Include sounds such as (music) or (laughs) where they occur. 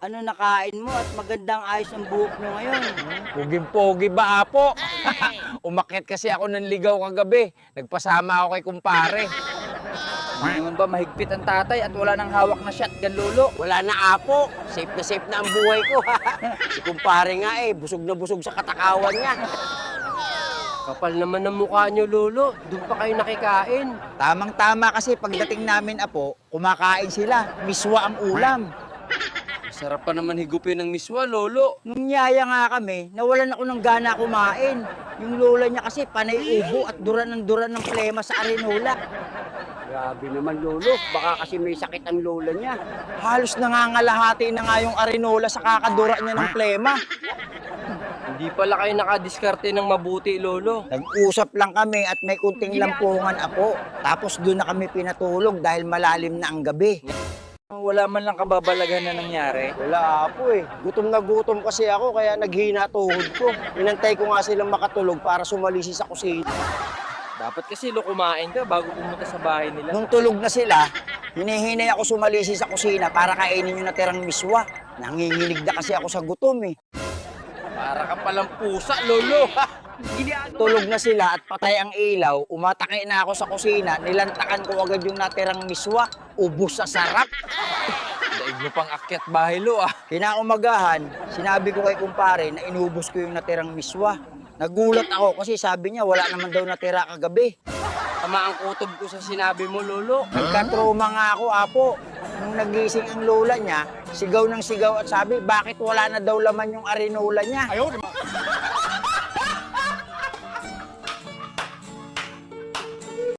Ano nakain mo at magandang ayos ang buhok nyo ngayon? Puging-pogi ba, Apo? (laughs) Umakyat kasi ako ng ligaw kagabi. Nagpasama ako kay kumpare. Hindi naman ba mahigpit ang tatay at wala nang hawak na shotgun lolo? Wala na apo. Safe na safe na ang buhay ko. (laughs) si kumpare nga eh, busog na busog sa katakawan niya. Kapal naman ng mukha niyo, Lolo. Doon pa kayo nakikain. Tamang-tama kasi pagdating namin, Apo, kumakain sila. Miswa ang ulam. Sarap pa naman higupin ng miswa, lolo. Nung niyaya nga kami, nawalan ako ng gana kumain. Yung lola niya kasi panay ubo at duran ng duran ng plema sa arenola. Grabe naman, Lolo. Baka kasi may sakit ang lola niya. Halos nangangalahati na nga yung arenola sa kakadura niya ng plema. Hindi pala kayo nakadiskarte ng mabuti, lolo. Nag-usap lang kami at may kunting lampungan, Apo. Tapos doon na kami pinatulog dahil malalim na ang gabi. Wala man lang kababalaghan na nangyari. Wala apo eh. Gutom na gutom kasi ako kaya naghina tuhod ko. Inantay ko nga silang makatulog para sumalisi sa kusina. Dapat kasi lo kumain ka bago pumunta sa bahay nila. Nung tulog na sila, hinihinay ako sumalisi sa kusina para kainin yung natirang miswa. Nanginginig na kasi ako sa gutom eh. Para ka palang pusa, lolo. Tulog na sila at patay ang ilaw, umatake na ako sa kusina, nilantakan ko agad yung natirang miswa, ubos sa sarap. Daig mo pang akyat bahay, lo ah. Kinaumagahan, sinabi ko kay kumpare na inubos ko yung natirang miswa. Nagulat ako kasi sabi niya wala naman daw natira kagabi. Tama ang kutob ko sa sinabi mo, lolo. Nagkatroma nga ako, apo. Nung nagising ang lola niya, sigaw ng sigaw at sabi, bakit wala na daw laman yung arenola niya?